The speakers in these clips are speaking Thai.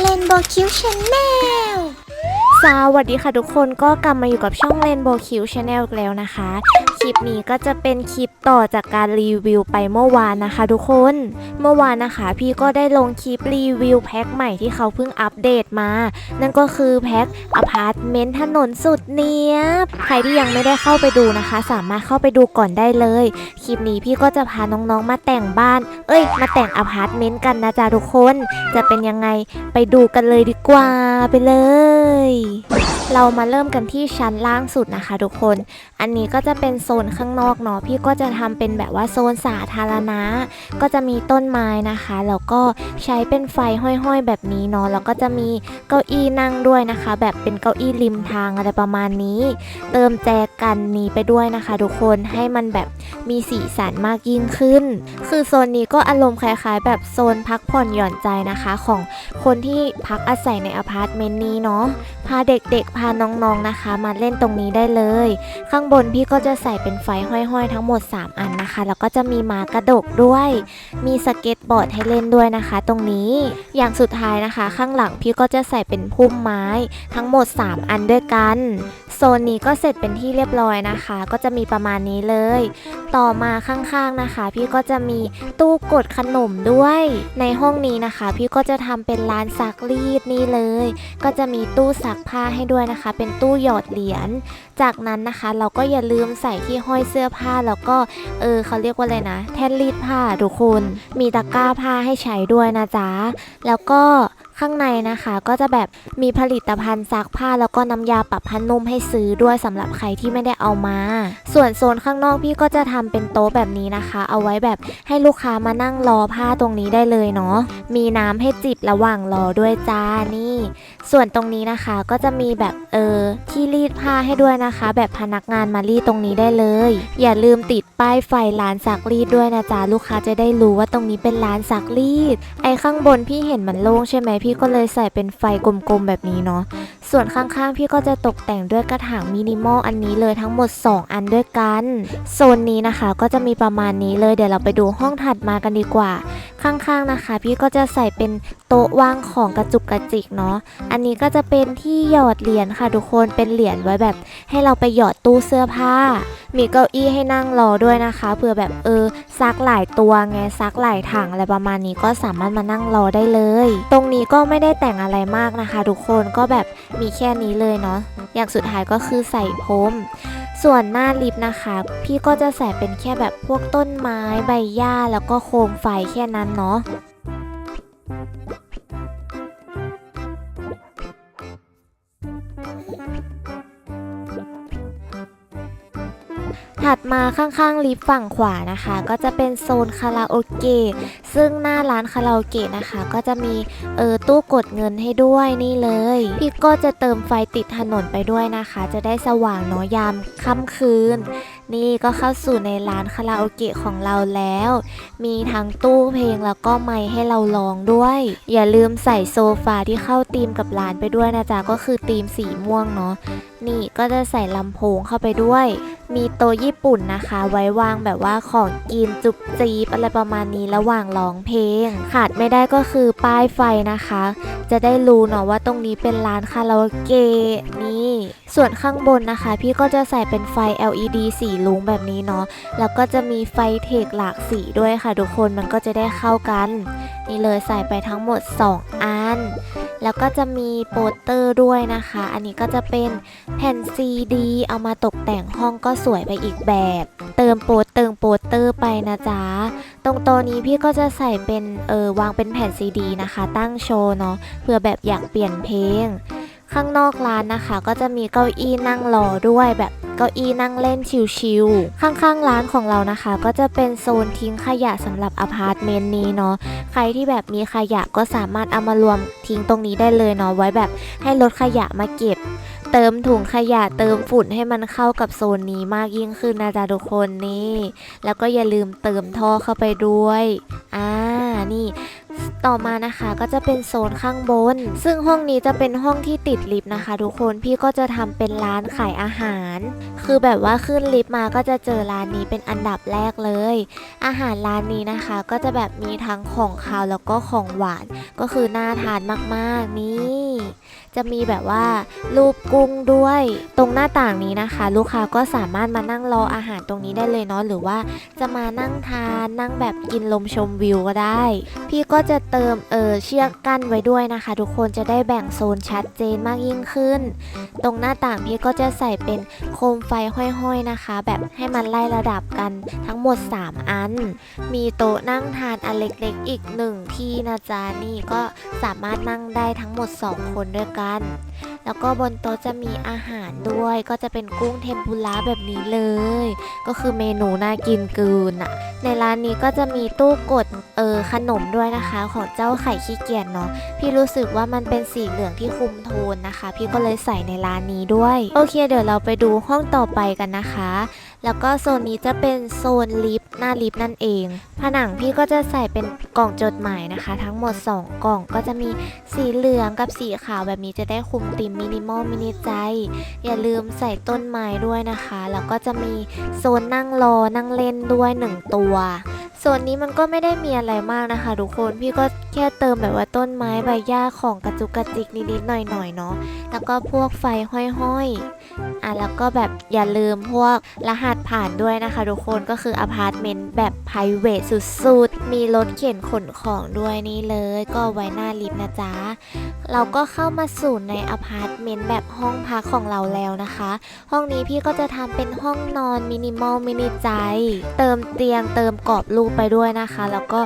เลนโบคิวชาแนลสวัสดีค่ะทุกคนก็กลับมาอยู่กับช่องเลนโบคิวชาแนลอีกแล้วนะคะ ลิปนี้ก็จะเป็นคลิปต่อจากการรีวิวไปเมื่อวานนะคะ ทุกคน เมื่อวานนะคะ พี่ก็ได้ลงคลิปรีวิวแพ็คใหม่ที่เขาเพิ่งอัปเดตมา นั่นก็คือแพ็คอพาร์ตเมนต์ถนนสุดเนี้ยบใครที่ยังไม่ได้เข้าไปดูนะคะ สามารถเข้าไปดูก่อนได้เลย คลิปนี้พี่ก็จะพาน้องๆมาแต่งบ้าน เอ้ย มาแต่งอพาร์ตเมนต์กันนะจ๊ะทุกคน จะเป็นยังไงไปดูกันเลยดีกว่าไปเลย เรามาเริ่มกันที่ชั้นล่างสุดนะคะทุกคน อันนี้ก็จะเป็นโซนข้างนอกเนาะพี่ก็จะทำเป็นแบบว่าโซนสาธารณะ ก็จะมีต้นไม้นะคะ แล้วก็ใช้เป็นไฟห้อยๆ แบบนี้เนาะแล้วก็จะมีเก้าอี้นั่งด้วยนะคะ แบบเป็นเก้าอี้ริมทางอะไรประมาณนี้ เติมแจกันนี้ไปด้วยนะคะ ทุกคนให้มันแบบมีสีสันมากยิ่งขึ้น คือโซนนี้ก็อารมณ์คล้ายๆ แบบโซนพักผ่อนหย่อนใจนะคะ ของคนที่พักอาศัยในอพาร์ตเมนต์นี้เนาะ Yeah. พาเด็กๆ พาน้องๆนะคะ มาเล่นตรงนี้ได้เลย ข้างบนพี่ก็จะใส่เป็นไฟห้อยๆ ทั้งหมด 3 อันนะคะ แล้วก็จะมีมากระดกด้วย มีสเก็ตบอร์ดให้เล่นด้วยนะคะ ตรงนี้อย่างสุดท้ายนะคะ ข้างหลังพี่ก็จะใส่เป็นพุ่มไม้ทั้งหมด 3 อันด้วยกันโซนนี้ก็เสร็จเป็นที่เรียบร้อยนะคะ ก็จะมีประมาณนี้เลย ต่อมาข้างๆนะคะ พี่ก็จะมีตู้กดขนมด้วย ในห้องนี้นะคะ พี่ก็จะทำเป็นร้านซักรีดนี่เลย ก็จะมีตู้ซักผ้าให้ด้วยนะคะ เป็นตู้หยอดเหรียญ จากนั้นนะคะเราก็อย่าลืมใส่ที่ห้อยเสื้อผ้าแล้วก็เออเขาเรียกว่าอะไรนะ แท่นรีดผ้าทุกคน มีตะกร้าผ้าให้ใช้ด้วยนะจ๊ะแล้วก็ ข้างในนะคะก็จะแบบมีผลิตภัณฑ์ซักผ้าแล้วก็น้ำยาปรับผ้านุ่มให้ซื้อด้วยสำหรับใครที่ไม่ได้เอามา ส่วนโซนข้างนอกพี่ก็จะทำเป็นโต๊ะแบบนี้นะคะ เอาไว้แบบให้ลูกค้ามานั่งรอผ้าตรงนี้ได้เลยเนาะมีน้ำให้จิบระหว่างรอด้วยจ้านี่ ส่วนตรงนี้นะคะก็จะมีแบบเออที่รีดผ้าให้ด้วยนะคะ แบบพนักงานมารีดตรงนี้ได้เลย อย่าลืมติดป้ายไฟร้านซักรีดด้วยนะจ๊ะลูกค้าจะได้รู้ว่าตรงนี้เป็นร้านซักรีด ไอ้ข้างบนพี่เห็นมันโล่งใช่ไหมพพี่ก็เลยใส่เป็นไฟกลมๆแบบนี้เนาะ ส่วนข้างๆ พี่ก็จะตกแต่งด้วยกระถางมินิมอลอันนี้เลยทั้งหมด 2 อันด้วยกัน โซนนี้นะคะก็จะมีประมาณนี้เลยเดี๋ยวเราไปดูห้องถัดมากันดีกว่า ข้างๆนะคะ พี่ก็จะใส่เป็นโต๊ะวางของกระจุกกระจิกเนาะ อันนี้ก็จะเป็นที่หยอดเหรียญค่ะทุกคนเป็นเหรียญไว้แบบ ให้เราไปหยอดตู้เสื้อผ้า มีเก้าอี้ให้นั่งรอด้วยนะคะเผื่อแบบเออซักหลายตัวไงซักหลายถังอะไรประมาณนี้ก็สามารถมานั่งรอได้เลย ตรงนี้ก็ก็ไม่ได้แต่งอะไรมากนะคะ ทุกคนก็แบบมีแค่นี้เลยเนาะอย่างสุดท้ายก็คือใส่พรมส่วนหน้าลิฟต์นะคะ พี่ก็จะใส่เป็นแค่แบบพวกต้นไม้ใบหญ้าแล้วก็โคมไฟแค่นั้นเนาะ ถัดมาข้างๆลิฟต์ฝั่งขวานะคะ ก็จะเป็นโซนคาราโอเกะซึ่งหน้าร้านคาราโอเกะนะคะ ก็จะมีเออตู้กดเงินให้ด้วยนี่เลยพี่ก็จะเติมไฟติดถนนไปด้วยนะคะ จะได้สว่างเนาะยามค่ำคืนนี่ก็เข้าสู่ในร้านคาราโอเกะของเราแล้ว มีทั้งตู้เพลงแล้วก็ไมค์ให้เราลองด้วย อย่าลืมใส่โซฟาที่เข้าธีมกับร้านไปด้วยนะจ๊ะ ก็คือธีมสีม่วงเนาะ นี่ก็จะใส่ลำโพงเข้าไปด้วย มีโต๊ะญี่ปุ่นนะคะ ไว้วางแบบว่าของกินจุบจีบอะไรประมาณนี้ระหว่างร้องเพลง ขาดไม่ได้ก็คือป้ายไฟนะคะ จะได้รู้เนาะว่าตรงนี้เป็นร้านคาราโอเกะนี่ ส่วนข้างบนนะคะ พี่ก็จะใส่เป็นไฟ LED สีลุงแบบนี้เนาะ แล้วก็จะมีไฟเทคหลากสีด้วยค่ะทุกคน มันก็จะได้เข้ากัน นี่เลยใส่ไปทั้งหมด 2 อัน แล้วก็จะมีโปสเตอร์ด้วยนะคะ อันนี้ก็จะเป็นแผ่นซีดีเอามาตกแต่งห้องก็สวยไปอีกแบบ เติมโปสเติมโปสเตอร์ไปนะจ๊ะ ตรงโตัวนี้พี่ก็จะใส่เป็นเออวางเป็นแผ่นซีดีนะคะ ตั้งโชว์เนาะ เพื่อแบบอยากเปลี่ยนเพลงข้างนอกร้านนะคะ ก็จะมีเก้าอี้นั่งรอด้วยแบบ เก้าอี้นั่งเล่นชิลๆ ข้างๆ ร้านของเรานะคะ ก็จะเป็นโซนทิ้งขยะสำหรับอพาร์ตเมนต์นี้เนาะ ใครที่แบบมีขยะก็สามารถเอามารวมทิ้งตรงนี้ได้เลยเนาะ ไว้แบบให้รถขยะมาเก็บ เติมถุงขยะเติมฝุ่นให้มันเข้ากับโซนนี้มากยิ่งขึ้นนะจ๊ะทุกคนนี่ แล้วก็อย่าลืมเติมท่อเข้าไปด้วยอ่านี่ต่อมานะคะก็จะเป็นโซนข้างบน ซึ่งห้องนี้จะเป็นห้องที่ติดลิฟต์นะคะ ทุกคนพี่ก็จะทำเป็นร้านขายอาหาร คือแบบว่าขึ้นลิฟต์มาก็จะเจอร้านนี้เป็นอันดับแรกเลย อาหารร้านนี้นะคะ ก็จะแบบมีทั้งของคาวแล้วก็ของหวานก็คือน่าทานมากๆนี่ จะมีแบบว่ารูปกุ้งด้วย ตรงหน้าต่างนี้นะคะ ลูกค้าก็สามารถมานั่งรออาหารตรงนี้ได้เลยเนาะหรือว่าจะมานั่งทานนั่งแบบกินลมชมวิวก็ได้ พี่ก็จะเติมเออเชือกกั้นไว้ด้วยนะคะ ทุกคนจะได้แบ่งโซนชัดเจนมากยิ่งขึ้น ตรงหน้าต่างพี่ก็จะใส่เป็นโคมไฟห้อยๆนะคะ แบบให้มันไล่ระดับกันทั้งหมด 3 อัน มีโต๊ะนั่งทานอันเล็กๆอีกหนึ่งที่นะจ๊ะนี่ก็สามารถนั่งได้ทั้งหมด 2 คนด้วยกันแล้วก็บนโต๊ะจะมีอาหารด้วย ก็จะเป็นกุ้งเทมปุระแบบนี้เลย ก็คือเมนูน่ากินกินอะในร้านนี้ก็จะมีตู้กดเออขนมด้วยนะคะ ของเจ้าไข่ขี้เกียจเนาะพี่รู้สึกว่ามันเป็นสีเหลืองที่คุมโทนนะคะ พี่ก็เลยใส่ในร้านนี้ด้วย โอเค เดี๋ยวเราไปดูห้องต่อไปกันนะคะ แล้วก็โซนนี้จะเป็นโซนลิฟต์ หน้าลิฟต์นั่นเอง ผนังพี่ก็จะใส่เป็นกล่องจดหมายนะคะ ทั้งหมด 2 กล่องก็จะมีสีเหลืองกับสีขาวแบบนี้จะได้คุมติมมินิมอลมินิใจ อย่าลืมใส่ต้นไม้ด้วยนะคะ แล้วก็จะมีโซนนั่งรอนั่งเล่นด้วย 1 ตัว ส่วนนี้มันก็ไม่ได้มีอะไรมากนะคะ ทุกคนพี่ก็แค่เติมแบบว่าต้นไม้ใบหญ้าของกระจุกกระจิกนิดๆหน่อยๆเนาะแล้วก็พวกไฟห้อยๆอะแล้วก็แบบอย่าลืมพวกรหัสผ่านด้วยนะคะ ทุกคนก็คืออพาร์ตเมนต์แบบ p r i v a t สุดๆ มีรถเข็นขนของด้วยนี่เลย ก็ไว้หน้าลิฟต์นะจ๊ะ เราก็เข้ามาสู่ในอพาร์ตเมนต์แบบห้องพักของเราแล้วนะคะ ห้องนี้พี่ก็จะทำเป็นห้องนอนมินิมอลมินิใจ เติมเตียงเติมกรอบรูไปด้วยนะคะ แล้วก็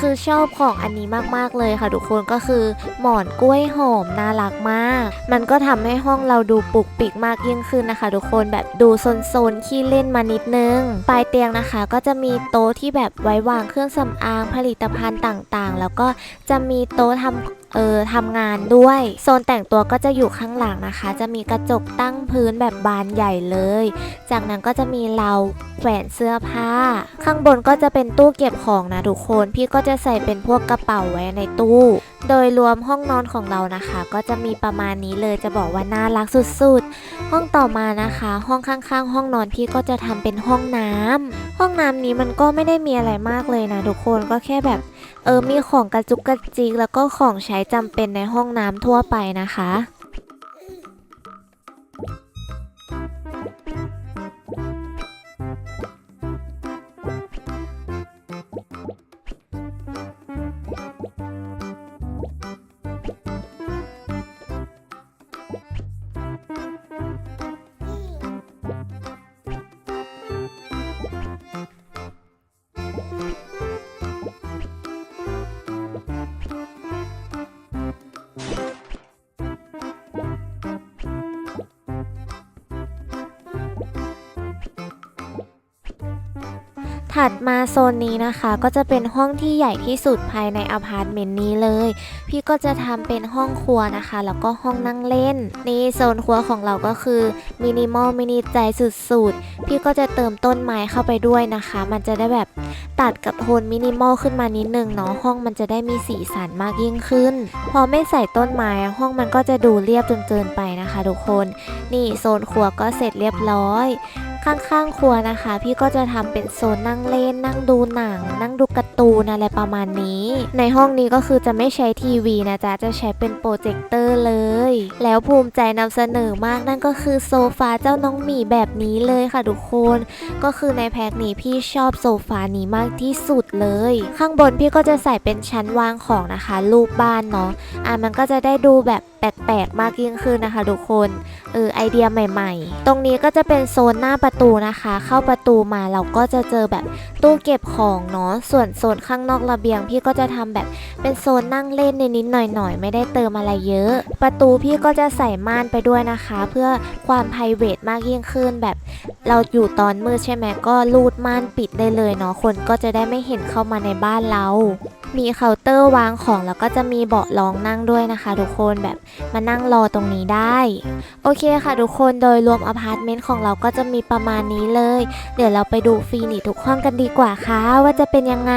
คือชอบของอันนี้มากๆเลยค่ะทุกคนก็คือหมอนกล้วยหอมน่ารักมาก มันก็ทำให้ห้องเราดูปลุกปิกมากยิ่งขึ้นนะคะ ทุกคนแบบดูโซนๆขี้เล่นมานิดนึงปลายเตียงนะคะ ก็จะมีโต๊ะที่แบบไว้วางเครื่องสำอางผลิตภัณฑ์ต่างๆ แล้วก็จะมีโต๊ะทำ เออทำงานด้วย โซนแต่งตัวก็จะอยู่ข้างหลังนะคะ จะมีกระจกตั้งพื้นแบบบานใหญ่เลย จากนั้นก็จะมีเราวแขวนเสื้อผ้า ข้างบนก็จะเป็นตู้เก็บของนะทุกคน พี่ก็จะใส่เป็นพวกกระเป๋าไว้ในตู้ โดยรวมห้องนอนของเรานะคะ ก็จะมีประมาณนี้เลยจะบอกว่าน่ารักสุดๆ ห้องต่อมานะคะ ห้องข้างๆ ห้องนอนพี่ก็จะทำเป็นห้องน้ำห้องน้ำนี้มันก็ไม่ได้มีอะไรมากเลยนะทุกคนก็แค่แบบ เออมีของกระจุกกระจิกแล้วก็ของใช้จำเป็นในห้องน้ำทั่วไปนะคะ ถัดมาโซนนี้นะคะก็จะเป็นห้องที่ใหญ่ที่สุดภายในอพาร์ตเมนต์นี้เลย พี่ก็จะทำเป็นห้องครัวนะคะ แล้วก็ห้องนั่งเล่น นี่โซนครัวของเราก็คือมินิมอลมินิใจสุดๆ พี่ก็จะเติมต้นไม้เข้าไปด้วยนะคะ มันจะได้แบบตัดกับโทนมินิมอลขึ้นมานิดนึงเนาะห้องมันจะได้มีสีสันมากยิ่งขึ้น พอไม่ใส่ต้นไม้ห้องมันก็จะดูเรียบจนเกินไปนะคะ ทุกคน นี่โซนครัวก็เสร็จเรียบร้อย ข้างๆครัวนะคะ พี่ก็จะทำเป็นโซนนั่งเล่น นั่งดูหนัง นั่งดูการ์ตูนอะไรประมาณนี้ ในห้องนี้ก็คือจะไม่ใช้ทีวีนะจ๊ะจะใช้เป็นโปรเจคเตอร์เลย แล้วภูมิใจนำเสนอมากนั่นก็คือโซฟาเจ้าน้องหมีแบบนี้เลยค่ะทุกคน ก็คือในแพ็คนี้พี่ชอบโซฟานี้มากที่สุดเลย ข้างบนพี่ก็จะใส่เป็นชั้นวางของนะคะรูปบ้านเนาะอะมันก็จะได้ดูแบบแปลกๆมากยิ่งขึ้นนะคะทุกคนเออไอเดียใหม่ ๆ ตรงนี้ก็จะเป็นโซนหน้าประตูนะคะ เข้าประตูมาเราก็จะเจอแบบตู้เก็บของเนาะส่วนโซนข้างนอกระเบียง พี่ก็จะทำแบบเป็นโซนนั่งเล่นในนิดหน่อยๆ ไม่ได้เติมอะไรเยอะ ประตูพี่ก็จะใส่ม่านไปด้วยนะคะ เพื่อความ p r i v a t มากยิ่งขึ้นแบบเราอยู่ตอนมืดใช่ไหมก็ลูดม่านปิดได้เลยเนาะคนก็จะได้ไม่เห็นเข้ามาในบ้านเรา มีเคาน์เตอร์วางของแล้วก็จะมีเบาะรองนั่งด้วยนะคะ ทุกคนแบบมานั่งรอตรงนี้ได้ โอเคค่ะทุกคนโดยรวมอพาร์ตเมนต์ของเราก็จะมีประมาณนี้เลย เดี๋ยวเราไปดูฟรีนิทุกห้องกันดีกว่าค่ะว่าจะเป็นยังไง